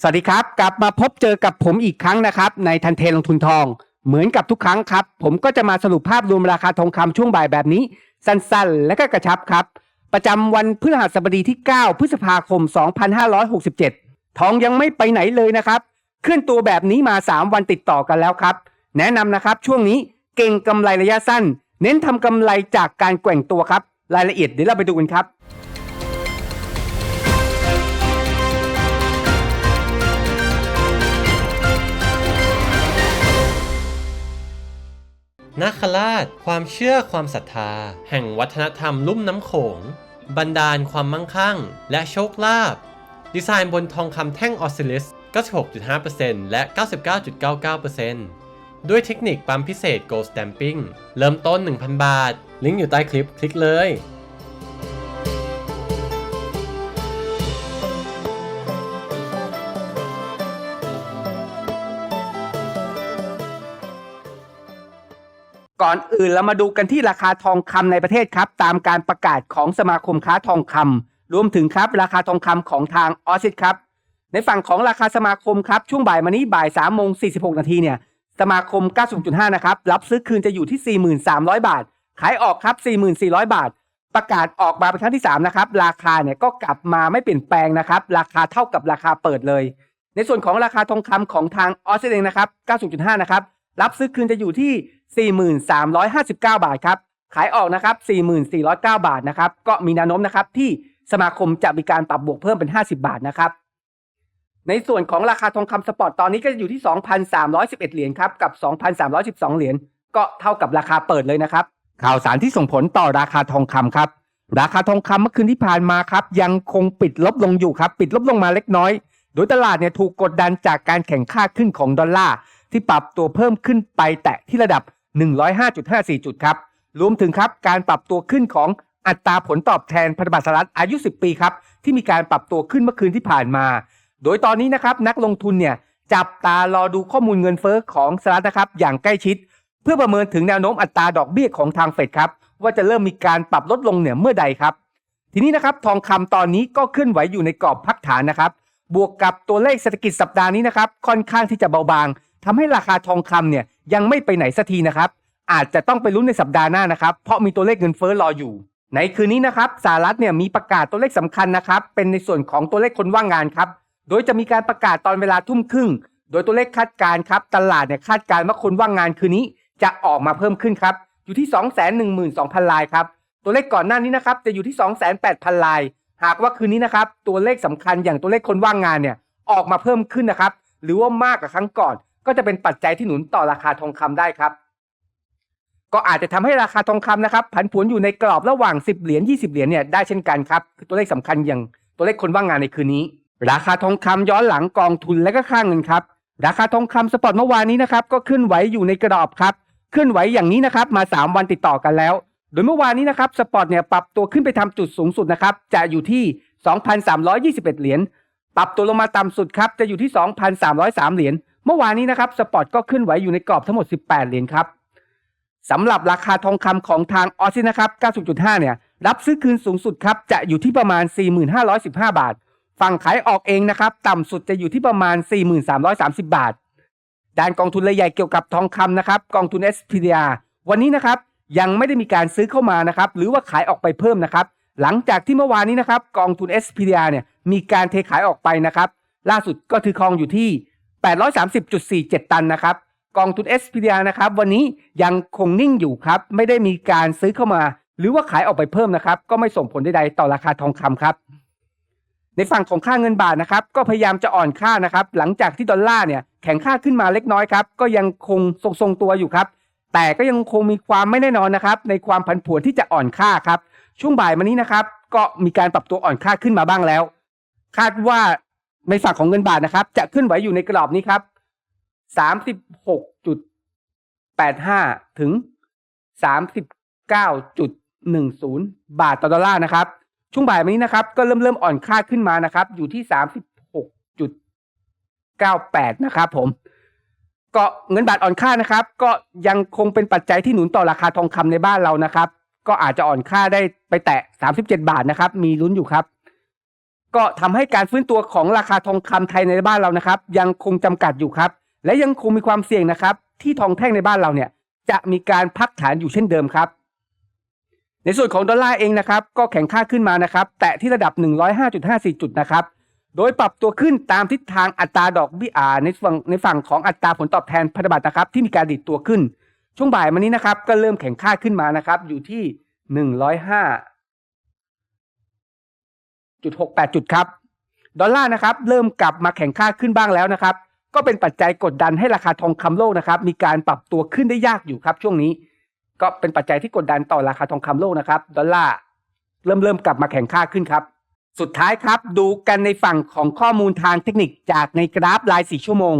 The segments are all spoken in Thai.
สวัสดีครับ กลับมาพบเจอกับผมอีกครั้งนะครับ ในทันเทลงทุนทอง เหมือนกับทุกครั้งครับ ผมก็จะมาสรุปภาพรวมราคาทองคำช่วงบ่ายแบบนี้ สั้นๆ และก็กระชับครับ ประจำวันพฤหัสบดีที่ 9 พฤษภาคม 2567 ทองยังไม่ไปไหนเลยนะครับ เคลื่อนตัวแบบนี้มา 3 วันติดต่อกันแล้วครับ แนะนำนะครับช่วงนี้เก่งกำไรระยะสั้น เน้นทำกำไรจากการแกว่งตัวครับ รายละเอียดเดี๋ยวเราไปดูกันครับ นาคราช ความเชื่อความศรัทธา แห่งวัฒนธรรมลุ่มน้ำโขง บันดาลความมั่งคั่ง และโชคลาภ ดีไซน์บนทองคำแท่งออสซิลิส 96.5%และ 99.99%ด้วยเทคนิคปั๊มพิเศษ Gold Stamping เริ่มต้น 1,000 บาท ลิงก์อยู่ใต้คลิป คลิกเลย ก่อนอื่นเรามาดูกันที่ราคาทองคำในประเทศครับ ตามการประกาศของสมาคมค้าทองคำรวมถึงครับราคาทองคำของทางออสซิสครับ ในฝั่งของราคาสมาคมครับ ช่วงบ่ายมานี้บ่าย3โมง46นาทีเนี่ยสมาคม 90.5 นะครับ รับซื้อคืนจะอยู่ที่ 4,300 บาท ขายออกครับ 4,400 บาท ประกาศออกมาเป็นครั้งที่ 3 นะครับ ราคาเนี่ยก็กลับมาไม่เปลี่ยนแปลงนะครับ ราคาเท่ากับราคาเปิดเลย ในส่วนของราคาทองคำของทางออสเตรเลียนะครับ 90.5 นะครับ รับซื้อคืนจะอยู่ที่ 4359 บาทครับขายออกนะครับ 4409 บาทนะครับ ก็มีแนวโน้มนะครับที่สมาคมจะมีการปรับบวกเพิ่มเป็น 50 บาทนะครับ ในส่วนของราคาทองคำสปอร์ตตอนนี้ก็จะอยู่ที่ 2,311 เหรียญครับกับ 2,312 เหรียญก็เท่ากับราคาเปิดเลยนะครับ ข่าวสารที่ส่งผลต่อราคาทองคำครับ ราคาทองคำเมื่อคืนที่ผ่านมาครับ ยังคงปิดลบลงอยู่ครับ ปิดลบลงมาเล็กน้อย โดยตลาดเนี่ยถูกกดดันจากการแข่งค่าขึ้นของดอลลาร์ที่ปรับตัวเพิ่มขึ้นไปแตะที่ระดับ 105.54 จุดครับ รวมถึงครับการปรับตัวขึ้นของอัตราผลตอบแทนพันธบัตรสหรัฐอายุ 10 ปีครับที่มีการปรับตัวขึ้นเมื่อคืนที่ผ่านมา โดยตอนนี้นะครับนักลงทุนเนี่ยจับตารอดูข้อมูลเงินเฟ้อของสหรัฐนะครับอย่างใกล้ชิด เพื่อประเมินถึงแนวโน้มอัตราดอกเบี้ยของทางเฟดครับว่าจะเริ่มมีการปรับลดลงเนี่ยเมื่อใดครับ ทีนี้นะครับทองคำตอนนี้ก็เคลื่อนไหวอยู่ในกรอบพักฐานนะครับ บวกกับตัวเลขเศรษฐกิจสัปดาห์นี้นะครับค่อนข้างที่จะเบาบางทำให้ราคาทองคำเนี่ย ยังไม่ไปไหนสักทีนะครับ อาจจะต้องไปลุ้นในสัปดาห์หน้านะครับ เพราะมีตัวเลขเงินเฟ้อรออยู่ ในคืนนี้นะครับสหรัฐเนี่ยมีประกาศตัวเลขสำคัญนะครับ เป็นในส่วนของตัวเลขคนว่างงานครับ โดยจะมีการประกาศตอนเวลาทุ่มครึ่ง โดยตัวเลขคาดการครับ ตลาดเนี่ยคาดการว่าคนว่างงานคืนนี้จะออกมาเพิ่มขึ้นครับ อยู่ที่ 212,000รายครับ ตัวเลขก่อนหน้านี้นะครับจะอยู่ที่ 2 8 0 0 0ราย หากว่าคืนนี้นะครับตัวเลขสำคัญอย่างตัวเลขคนว่างงานเนี่ยออกมาเพิ่มขึ้นนะครับ หรือว่ามากกว่าครั้งก่อน ก็จะเป็นปัจจัยที่หนุนต่อราคาทองคำได้ครับ ก็อาจจะทำให้ราคาทองคำนะครับ ผันผวนอยู่ในกรอบระหว่าง 10 เหรียญ 20 เหรียญเนี่ยได้เช่นกันครับตัวเลขสำคัญอย่างตัวเลขคนว่างงานในคืนนี้ ราคาทองคำย้อนหลังกองทุนและก็ค่างเงินครับ ราคาทองคำสปอตเมื่อวานนี้นะครับ ก็ขึ้นไหวอยู่ในกรอบครับขึ้นไหวอย่างนี้นะครับมา 3 วันติดต่อกันแล้ว โดยเมื่อวานนี้นะครับสปอตเนี่ยปรับตัวขึ้นไปทำจุดสูงสุดนะครับจะอยู่ที่ 2,321 เหรียญปรับตัวลงมาต่ำสุดครับจะอยู่ที่ 2,303 เหรียญ เมื่อวานนี้นะครับสปอตก็ขึ้นไหวอยู่ในกรอบทั้งหมด 18 เหรียญครับสำหรับราคาทองคำของทางออซินะครับ 90.5 เนี่ย รับซื้อคืนสูงสุดครับ จะอยู่ที่ประมาณ 4,515 บาท ฝั่งขายออกเองนะครับ ต่ำสุดจะอยู่ที่ประมาณ 4,330 บาท ด้านกองทุนรายใหญ่เกี่ยวกับทองคำนะครับ กองทุน SPDR วันนี้นะครับ ยังไม่ได้มีการซื้อเข้ามานะครับ หรือว่าขายออกไปเพิ่มนะครับ หลังจากที่เมื่อวานนี้นะครับ กองทุน SPDR เนี่ย มีการเทขายออกไปนะครับ ล่าสุดก็ถือครองอยู่ที่ 830.47 ตันนะครับ กองทุน SPDR นะครับ วันนี้ยังคงนิ่งอยู่ครับ ไม่ได้มีการซื้อเข้ามา หรือว่าขายออกไปเพิ่มนะครับ ก็ไม่ส่งผลใดๆต่อราคาทองคำครับ ในฝั่งของค่าเงินบาทนะครับ ก็พยายามจะอ่อนค่านะครับ หลังจากที่ดอลลาร์เนี่ยแข็งค่าขึ้นมาเล็กน้อยครับ ก็ยังคงทรงๆตัวอยู่ครับ แต่ก็ยังคงมีความไม่แน่นอนนะครับ ในความผันผวนที่จะอ่อนค่าครับ ช่วงบ่ายมานี้นะครับ ก็มีการปรับตัวอ่อนค่าขึ้นมาบ้างแล้ว คาดว่า ในฝั่งของเงินบาทนะครับ จะขึ้นไหวอยู่ในกรอบนี้ครับสามสิบหกจุดแปดห้าถึงสามสิบเก้าจุดหนึ่งศูนย์บาทต่อดอลลาร์นะครับ ช่วงบ่ายมานี้นะครับ ก็เริ่มเริ่มอ่อนค่าขึ้นมานะครับ อยู่ที่สามสิบหกจุดเก้าแปดนะครับผมก็เงินบาทอ่อนค่านะครับ ก็ยังคงเป็นปัจจัยที่หนุนต่อราคาทองคำในบ้านเรานะครับ ก็อาจจะอ่อนค่าได้ไปแตะ 37 บาทนะครับ มีลุ้นอยู่ครับ ก็ทำให้การฟื้นตัวของราคาทองคำไทยในบ้านเรานะครับ ยังคงจำกัดอยู่ครับ และยังคงมีความเสี่ยงนะครับ ที่ทองแท่งในบ้านเราเนี่ย จะมีการพักฐานอยู่เช่นเดิมครับ ในส่วนของดอลลาร์เองนะครับ ก็แข็งค่าขึ้นมานะครับ แตะที่ระดับ 105.54 จุดนะครับ โดยปรับตัวขึ้นตามทิศทางอัตราดอกเบี้ยในฝั่งในฝั่งของอัตราผลตอบแทนพันธบัตรนะครับ ที่มีการดิดตัวขึ้น ช่วงบ่ายมานี้นะครับ ก็เริ่มแข็งค่าขึ้นมานะครับ อยู่ที่ 105.68 จุดครับ ดอลลาร์นะครับเริ่มกลับมาแข็งค่าขึ้นบ้างแล้วนะครับ ก็เป็นปัจจัยกดดันให้ราคาทองคำโลกนะครับ มีการปรับตัวขึ้นได้ยากอยู่ครับ ช่วงนี้ ก็เป็นปัจจัยที่กดดันต่อราคาทองคำโลกนะครับ ดอลลาร์เริ่มเริ่มกลับมาแข็งค่าขึ้นครับ สุดท้ายครับดูกันในฝั่งของข้อมูลทางเทคนิคจากในกราฟราย 4 ชั่วโมง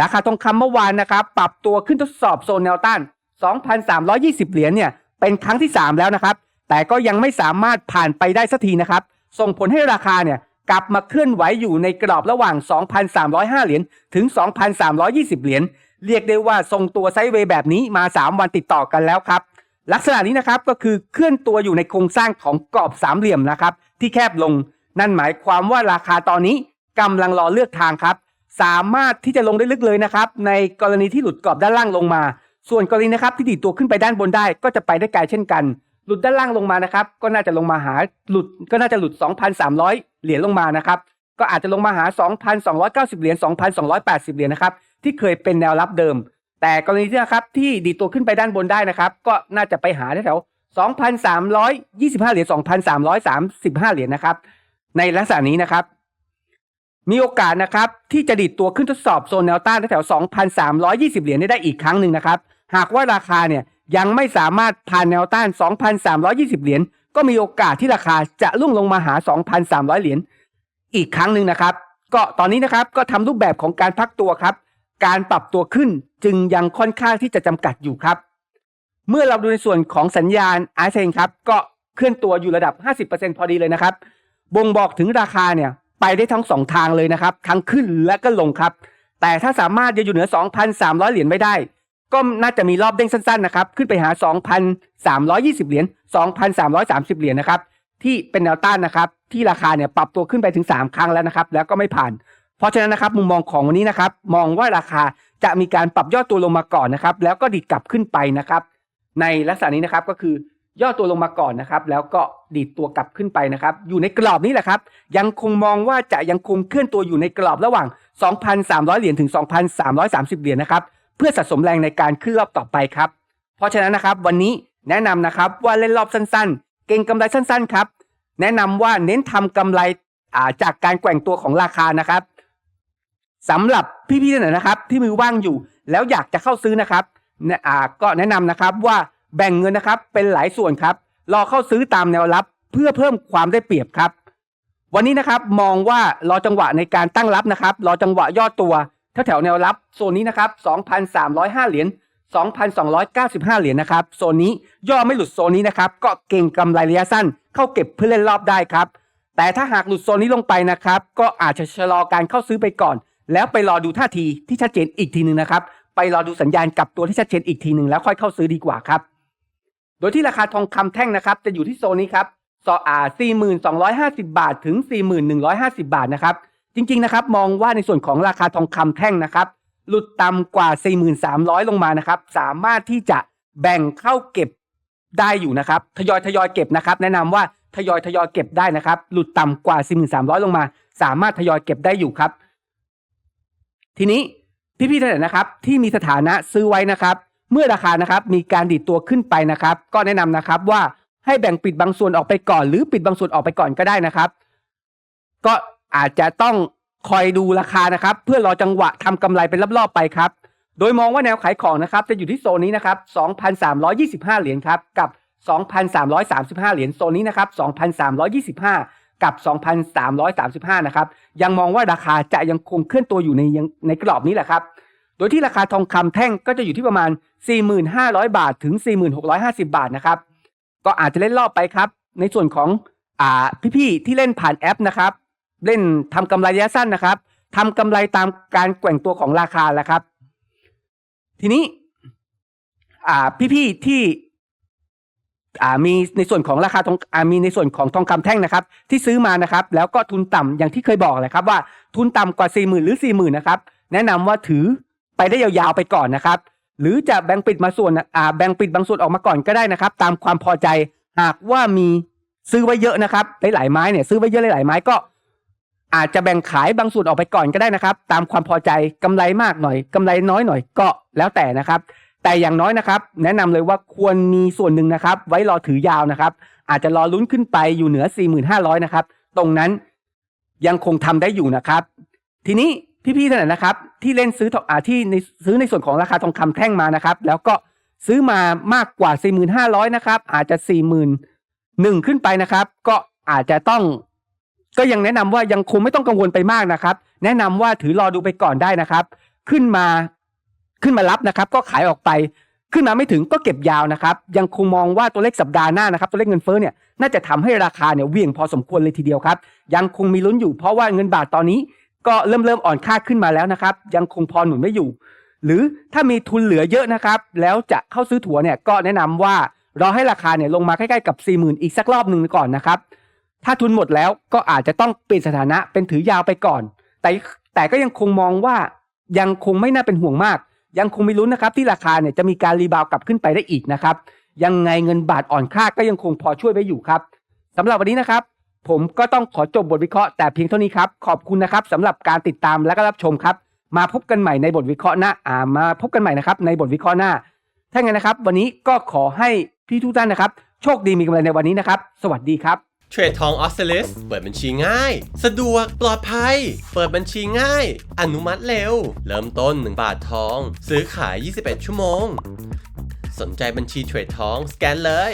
ราคาทองคำเมื่อวานนะครับ ปรับตัวขึ้นทดสอบโซนแนวต้าน 2,320 เหรียญเนี่ยเป็นครั้งที่ 3 แล้วนะครับ แต่ก็ยังไม่สามารถผ่านไปได้สักทีนะครับ ส่งผลให้ราคาเนี่ยกลับมาเคลื่อนไหวอยู่ในกรอบระหว่าง 2,305 เหรียญถึง 2,320 เหรียญเรียกได้ว่าทรงตัวไซด์เวย์แบบนี้มา 3 วันติดต่อกันแล้วครับ ลักษณะนี้นะครับก็คือเคลื่อนตัวอยู่ในโครงสร้างของกรอบสามเหลี่ยมนะครับ ที่แคบลง นั่นหมายความว่าราคาตอนนี้กำลังรอเลือกทางครับ สามารถที่จะลงได้ลึกเลยนะครับ ในกรณีที่หลุดกรอบด้านล่างลงมา ส่วนกรณีนะครับที่ดีดตัวขึ้นไปด้านบนได้ก็จะไปได้ไกลเช่นกัน หลุดด้านล่างลงมานะครับ ก็น่าจะลงมาหาหลุดก็น่าจะหลุด 2,300 เหรียญลงมานะครับ ก็อาจจะลงมาหา 2,290 เหรียญ 2,280 เหรียญนะครับ ที่เคยเป็นแนวรับเดิม แต่กรณีที่นะครับที่ดีตัวขึ้นไปด้านบนได้นะครับ ก็น่าจะไปหาแถว2,325 เหรียญ 2,335 เหรียญนะครับ ในลักษณะนี้นะครับ มีโอกาสนะครับที่จะดีดตัวขึ้นทดสอบโซนแนวต้านแถว 2,320 เหรียญได้อีกครั้งหนึ่งนะครับ หากว่าราคาเนี่ย ยังไม่สามารถผ่านแนวต้าน 2,320 เหรียญ ก็มีโอกาสที่ราคาจะลุ่งลงมาหา 2,300 เหรียญอีกครั้งหนึ่งนะครับ ก็ตอนนี้นะครับก็ทำรูปแบบของการพักตัวครับ การปรับตัวขึ้นจึงยังค่อนข้างที่จะจำกัดอยู่ครับ เมื่อเราดูในส่วนของสัญญาณไอเซนครับก็เคลื่อนตัวอยู่ระดับ 50%พอดีเลยนะครับ บ่งบอกถึงราคาเนี่ยไปได้ทั้งสองทางเลยนะครับ ทั้งขึ้นและก็ลงครับ แต่ถ้าสามารถจะอยู่เหนือ 2,300 เหรียญไม่ได้ ก็น่าจะมีรอบเด้งสั้นๆนะครับ ขึ้นไปหา 2,320 เหรียญ 2,330 เหรียญนะครับ ที่เป็นแนวต้านนะครับ ที่ราคาเนี่ยปรับตัวขึ้นไปถึง 3 ครั้งแล้วนะครับ แล้วก็ไม่ผ่าน เพราะฉะนั้นนะครับมุมมองของวันนี้นะครับ มองว่าราคาจะมีการปรับย่อตัวลงมาก่อนนะครับ แล้วก็ดิดกลับขึ้นไปนะครับ ในลักษณะนี้นะครับก็คือย่อตัวลงมาก่อนนะครับ แล้วก็ดีดตัวกลับขึ้นไปนะครับ อยู่ในกรอบนี้แหละครับ ยังคงมองว่าจะยังคงเคลื่อนตัวอยู่ในกรอบระหว่าง 2,300 เหรียญถึง 2,330 เหรียญนะครับ เพื่อสะสมแรงในการขึ้นรอบต่อไปครับ เพราะฉะนั้นนะครับวันนี้แนะนำนะครับว่าเล่นรอบสั้นๆ เก่งกำไรสั้นๆครับ แนะนำว่าเน้นทำกำไราจากการแกว่งตัวของราคานะครับสำหรับพี่ๆท่านไหนนะครับ ที่มือว่างอยู่ แล้วอยากจะเข้าซื้อนะครับก็แนะนำนะครับว่าแบ่งเงินนะครับเป็นหลายส่วนครับ รอเข้าซื้อตามแนวรับ เพื่อเพิ่มความได้เปรียบครับ วันนี้นะครับมองว่ารอจังหวะในการตั้งรับนะครับ รอจังหวะย่อตัว แถวแถวแนวรับโซนนี้นะครับ 2,305 เหรียญ 2,295 เหรียญนะครับ โซนนี้ย่อไม่หลุดโซนนี้นะครับ ก็เก่งกำไรระยะสั้นเข้าเก็บเพื่อเล่นรอบได้ครับ แต่ถ้าหากหลุดโซนนี้ลงไปนะครับ ก็อาจจะชะลอการเข้าซื้อไปก่อน แล้วไปรอดูท่าทีที่ชัดเจนอีกทีหนึ่งนะครับ ไปรอดูสัญญาณกลับตัวที่ชัดเจนอีกทีหนึ่งแล้วค่อยเข้าซื้อดีกว่าครับ โดยที่ราคาทองคำแท่งนะครับ จะอยู่ที่โซนนี้ครับซออา4,250 บาทถึง 4,150 บาทนะครับ จริงๆนะครับมองว่าในส่วนของราคาทองคำแท่งนะครับ หลุดต่ำกว่า 4,300 ลงมานะครับ สามารถที่จะแบ่งเข้าเก็บได้อยู่นะครับทยอยทยอยเก็บนะครับ แนะนำว่าทยอยทยอยเก็บได้นะครับ หลุดต่ำกว่า 4,300 ลงมา สามารถทยอยเก็บได้อยู่ครับ ทีนี้พี่ๆท่านไหนนะครับ ที่มีสถานะซื้อไว้นะครับ เมื่อราคานะครับมีการดีดตัวขึ้นไปนะครับ ก็แนะนำนะครับว่าให้แบ่งปิดบางส่วนออกไปก่อน หรือปิดบางส่วนออกไปก่อนก็ได้นะครับ ก็ อาจจะต้องคอยดูราคานะครับ เพื่อรอจังหวะทำกำไรเป็นรอบๆไปครับ โดยมองว่าแนวขายของนะครับ จะอยู่ที่โซนนี้นะครับ 2,325 เหรียญครับ กับ 2,335 เหรียญโซนนี้นะครับ 2,325 กับ 2,335 นะครับ ยังมองว่าราคาจะยังคงเคลื่อนตัวอยู่ในยังในกรอบนี้แหละครับ โดยที่ราคาทองคำแท่งก็จะอยู่ที่ประมาณ 4,500 บาทถึง 4,650 บาทนะครับ ก็อาจจะเล่นรอบไปครับ ในส่วนของอ่าพี่ๆที่เล่นผ่านแอปนะครับ เล่นทำกำไรระยะสั้นนะครับทำกำไรตามการแกว่งตัวของราคาแหละครับ ทีนี้ อ่า พี่ๆที่ อ่ามีในส่วนของราคาทองอ่ามีในส่วนของทองคำแท่งนะครับ ที่ซื้อมานะครับ แล้วก็ทุนต่ำอย่างที่เคยบอกเลยครับ ว่าทุนต่ำกว่า4 0,000หรือ4 0,000นนะครับ แนะนำว่าถือไปได้ยาวๆไปก่อนนะครับ หรือจะแบ่งปิดมาส่วนอ่าแบ่งปิดบางส่วนออกมาก่อนก็ได้นะครับ ตามความพอใจหากว่ามีซื้อไว้เยอะนะครับหลายๆไม้เนี่ยซื้อไว้เยอะหลายๆไม้ก็ อาจจะแบ่งขายบางส่วนออกไปก่อนก็ได้นะครับ ตามความพอใจกำไรมากหน่อยกำไรน้อยหน่อยก็แล้วแต่นะครับ แต่อย่างน้อยนะครับ แนะนำเลยว่าควรมีส่วนหนึ่งนะครับ ไว้รอถือยาวนะครับ อาจจะรอลุ้นขึ้นไปอยู่เหนือ 4,500 นะครับ ตรงนั้นยังคงทำได้อยู่นะครับ ทีนี้พี่ๆท่านไหนนะครับ ที่เล่นซื้อทองอ่าที่ในซื้อในส่วนของราคาทองคำแท่งมานะครับ แล้วก็ซื้อมามากกว่า 4,500 นะครับ อาจจะ41,000ขึ้นไปนะครับ ก็อาจจะต้อง ก็ยังแนะนำว่ายังคงไม่ต้องกังวลไปมากนะครับ แนะนำว่าถือรอดูไปก่อนได้นะครับ ขึ้นมาขึ้นมารับนะครับ ก็ขายออกไป ขึ้นมาไม่ถึงก็เก็บยาวนะครับ ยังคงมองว่าตัวเลขสัปดาห์หน้านะครับ ตัวเลขเงินเฟ้อเนี่ยน่าจะทำให้ราคาเนี่ยเวี่ยงพอสมควรเลยทีเดียวครับ ยังคงมีลุ้นอยู่เพราะว่าเงินบาทตอนนี้ ก็เริ่มเริ่มอ่อนค่าขึ้นมาแล้วนะครับ ยังคงพอหนุนไม่อยู่ หรือถ้ามีทุนเหลือเยอะนะครับ แล้วจะเข้าซื้อถั่วเนี่ยก็แนะนำว่ารอให้ราคาเนี่ยลงมาใกล้ๆกับ 4 0,000 อีกสักรอบหนึ่งก่อนนะครับ ถ้าทุนหมดแล้วก็อาจจะต้องเปลี่ยนสถานะเป็นถือยาวไปก่อน แต่แต่ก็ยังคงมองว่ายังคงไม่น่าเป็นห่วงมาก ยังคงมีลุ้นนะครับที่ราคาเนี่ยจะมีการรีบาวกลับขึ้นไปได้อีกนะครับ ยังไงเงินบาทอ่อนค่าก็ยังคงพอช่วยไว้อยู่ครับสำหรับวันนี้นะครับ ผมก็ต้องขอจบบทวิเคราะห์แต่เพียงเท่านี้ครับ ขอบคุณนะครับสำหรับการติดตามและก็รับชมครับ มาพบกันใหม่ในบทวิเคราะห์หน้าอ่ามาพบกันใหม่นะครับในบทวิเคราะห์หน้า ถ้างั้นนะครับ วันนี้ก็ขอให้พี่ทุกท่านนะครับ โชคดีมีกำไรในวันนี้นะครับ สวัสดีครับ เทรดทองออสเซลิสเปิดบัญชีง่าย สะดวกปลอดภัย เปิดบัญชีง่าย อนุมัติเร็ว เริ่มต้น 1 บาททอง ซื้อขาย 21 ชั่วโมง สนใจบัญชีเทรดทอง สแกนเลย